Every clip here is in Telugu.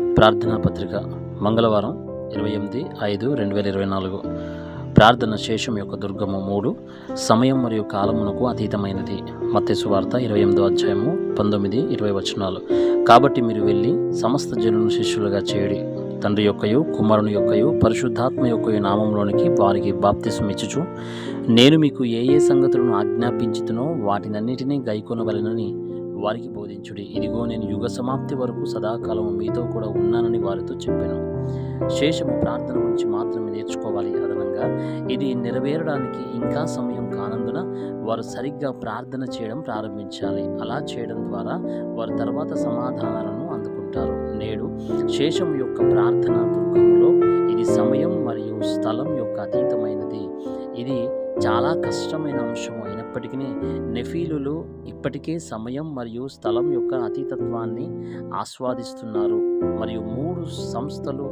ప్రార్థనా పత్రిక మంగళవారం ఇరవై ఎనిమిది ఐదు రెండు వేల ఇరవై నాలుగు. ప్రార్థన శేషం యొక్క దుర్గము మూడు సమయం మరియు కాలమునకు అతీతమైనది. మత్తేసు వార్త ఇరవై ఎనిమిదో అధ్యాయము పంతొమ్మిది ఇరవై వచనాలు. కాబట్టి మీరు వెళ్ళి సమస్త జనులను శిష్యులుగా చేయడి తండ్రి యొక్కయు కుమారుని యొక్కయు పరిశుద్ధాత్మ యొక్క నామంలోనికి వారికి బాప్తిసం ఇచ్చుచు నేను మీకు ఏ ఏ సంగతులను ఆజ్ఞాపించుతునో వాటినన్నిటినీ గైకొనవలెనని వారికి బోధించుడి. ఇదిగో నేను యుగ సమాప్తి వరకు సదాకాలం మీతో కూడా ఉన్నానని వారితో చెప్పాను. శేషము ప్రార్థన గురించి మాత్రమే నేర్చుకోవాలి అదనంగా. ఇది నెరవేరడానికి ఇంకా సమయం కానందున వారు సరిగ్గా ప్రార్థన చేయడం ప్రారంభించాలి. అలా చేయడం ద్వారా వారు తర్వాత సమాధానాలను అందుకుంటారు. నేడు శేషం యొక్క ప్రార్థన దుర్గంలో ఇది సమయం మరియు స్థలం యొక్క అతీతమైనది. ఇది చాలా కష్టమైన అంశం అయినప్పటికీ నెఫీలులు ఇప్పటికే సమయం మరియు స్థలం యొక్క అతీతత్వాన్ని ఆస్వాదిస్తున్నారు. మరియు మూడు సంస్థలు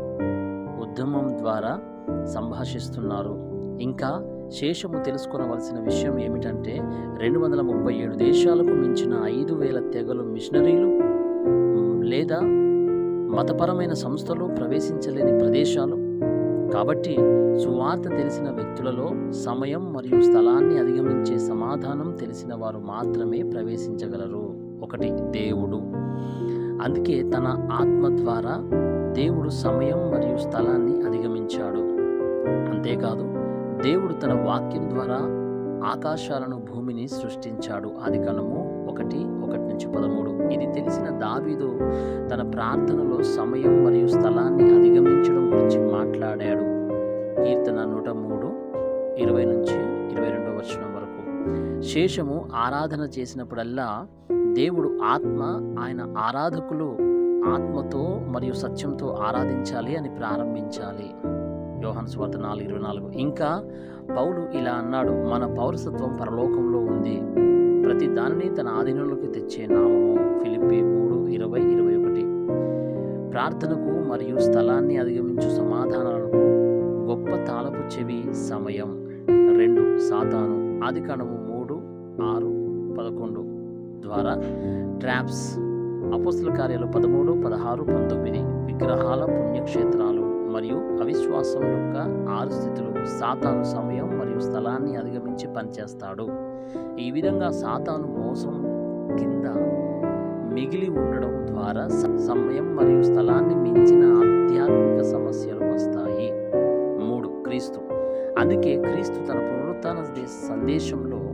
ఉద్యమం ద్వారా సంభాషిస్తున్నారు. ఇంకా శేషము తెలుసుకోవలసిన విషయం ఏమిటంటే రెండు వందల ముప్పై ఏడు దేశాలకు మించిన ఐదు వేల తెగలు మిషనరీలు లేదా మతపరమైన సంస్థలు ప్రవేశించలేని ప్రదేశాలు కాబట్టి సువార్త తెలిసిన వ్యక్తులలో సమయం మరియు స్థలాన్ని అధిగమించే సమాధానం తెలిసిన వారు మాత్రమే ప్రవేశించగలరు. ఒకటి దేవుడు. అందుకే తన ఆత్మ ద్వారా దేవుడు సమయం మరియు స్థలాన్ని అధిగమించాడు. అంతేకాదు దేవుడు తన వాక్యం ద్వారా ఆకాశాలను భూమిని సృష్టించాడు. అది కనుము ఒకటి ఒకటి నుంచి పదమూడు. ఇది తెలిసిన దావీదు తన ప్రార్థనలో సమయం మరియు స్థలాన్ని అధిగమించడం శేషము ఆరాధన చేసినప్పుడల్లా దేవుడు ఆత్మ ఆయన ఆరాధకులు ఆత్మతో మరియు సత్యంతో ఆరాధించాలి అని ప్రారంభించాలి. యోహన్ స్వార్త నాలుగు ఇరవై నాలుగు. ఇంకా పౌలు ఇలా అన్నాడు మన పౌరసత్వం పరలోకంలో ఉంది. ప్రతి దానిని తన ఆధీనంలోకి తెచ్చే నామము ఫిలిప్పి మూడు ఇరవై ఇరవై ఒకటి. ప్రార్థనకు మరియు స్థలాన్ని అధిగమించు సమాధానాలకు గొప్ప తాళపు చెవి సమయం. రెండు సాతాను ఆది ఆరు పదకొండు ద్వారా ట్రాప్స్ అపోస్తుల కార్యాలు పదమూడు పదహారు పంతొమ్మిది విగ్రహాల పుణ్యక్షేత్రాలు మరియు అవిశ్వాసం యొక్క ఆరు స్థితులు సాతాను సమయం మరియు స్థలాన్ని అధిగమించి పనిచేస్తాడు. ఈ విధంగా సాతాను మోసం కింద మిగిలి ఉండడం ద్వారా సమయం మరియు స్థలాన్ని మించిన ఆధ్యాత్మిక సమస్యలు వస్తాయి. మూడు క్రీస్తు. అందుకే క్రీస్తు తన పునరుత్న సందేశంలో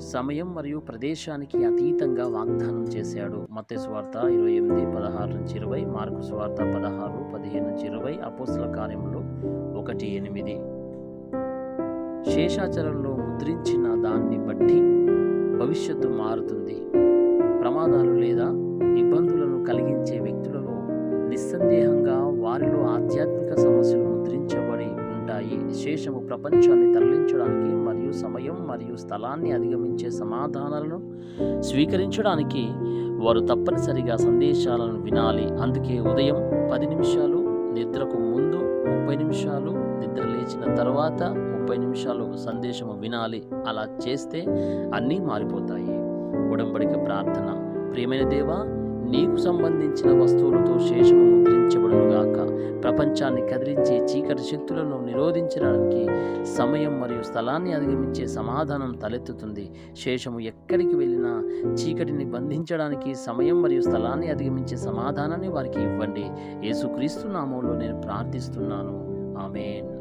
సమయం మరియు ప్రదేశానికి అతీతంగా వాగ్దానం చేశాడు. మత్తయి స్వార్థ ఇరవై ఎనిమిది పదహారు నుంచి ఇరవై మార్కు స్వార్థ పదహారు పదిహేను నుంచి ఇరవై అపోసల కార్యములు ఒకటి ఎనిమిది. శేషాచలంలో ముద్రించిన దాన్ని బట్టి భవిష్యత్తు మారుతుంది. విశేషము ప్రపంచాన్ని తరలించడానికి మరియు సమయం మరియు స్థలాన్ని అధిగమించే సమాధానాలను స్వీకరించడానికి వారు తప్పనిసరిగా సందేశాలను వినాలి. అందుకే ఉదయం పది నిమిషాలు నిద్రకు ముందు ముప్పై నిమిషాలు నిద్ర లేచిన తర్వాత ముప్పై నిమిషాలు సందేశము వినాలి. అలా చేస్తే అన్నీ మారిపోతాయి. ఉడంబడిక ప్రార్థన. ప్రియమైన దేవా నీకు సంబంధించిన వస్తువులతో శేషము ముద్రించబడునుగాక. ప్రపంచాన్ని కదిలించే చీకటి శక్తులను నిరోధించడానికి సమయం మరియు స్థలాన్ని అధిగమించే సమాధానం తలెత్తుతుంది. శేషము ఎక్కడికి వెళ్ళినా చీకటిని బంధించడానికి సమయం మరియు స్థలాన్ని అధిగమించే సమాధానాన్ని వారికి ఇవ్వండి. యేసుక్రీస్తు నామంలో నేను ప్రార్థిస్తున్నాను. ఆమెన్.